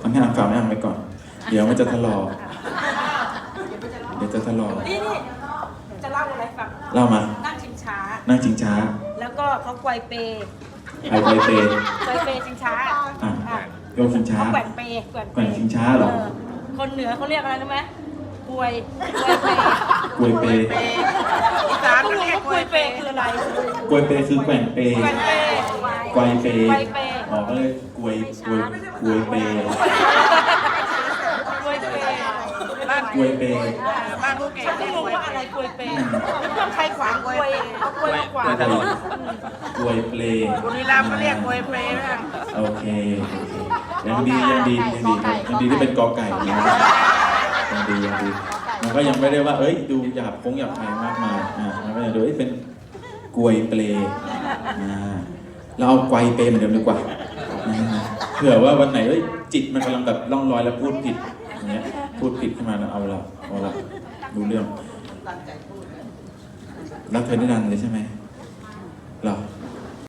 ทำให้อ่านฝากไม่อ่านไว้ก่อน เดี๋ยวมันจะทะลอกเดี๋ยวจะทะลอกนี่นี่จะเล่าอะไรฟังเล่ามา นั่งชิงช้า นั่งจิงช้า แล้วก็เขาไกวเปไอไวเปย์ไกวเปชิงช้าอะอะโยกชิงช้าเขาแกว่งเปแกว่งแกว่งชิงช้าเหรอคนเหนือเขาเรียกอะไรรู้ไหมกวยกวยเปกวยเปย์ อีสานเขาเรียกกวยเปคืออะไรกวยเปย์คือแกว่งเปย์แกว่งเปกวยเปย์ไกวเป อ๋อก็เลยกวยกวยกวยเปย์กวยเปบ้านกวยเปย์บ้านผู้เก่งฉันไม่รู้ว่าอะไรกวยเปต้องใช้ขวางกวยเอากวยมาขวางกวยกวยเปลย์บุรีรัมย์เขาเรียกกวยเปรย์นะโอเคโอเคยังดียังดียังดียังดีที่เป็นกอไก่นะยังดียังดีมันก็ยังไม่ได้ว่า เอ้ย ดูหยาบคงหยาบคายมากมายอ่ามันก็ยังดูเอ้ยเป็นกวยเปลย์อ่า เราเอาไกวเปลย์เหมือนเดิมดีกว่านะเผื่อว่าวันไหนเอ้ยจิตมันกำลังแบบล่องลอยแล้วพูดผิดอย่างเงี้ยพูดผิดขึ้นมาแล้วเอาละเอาละดูเรื่องรักเธอได้นานเลยใช่ไหม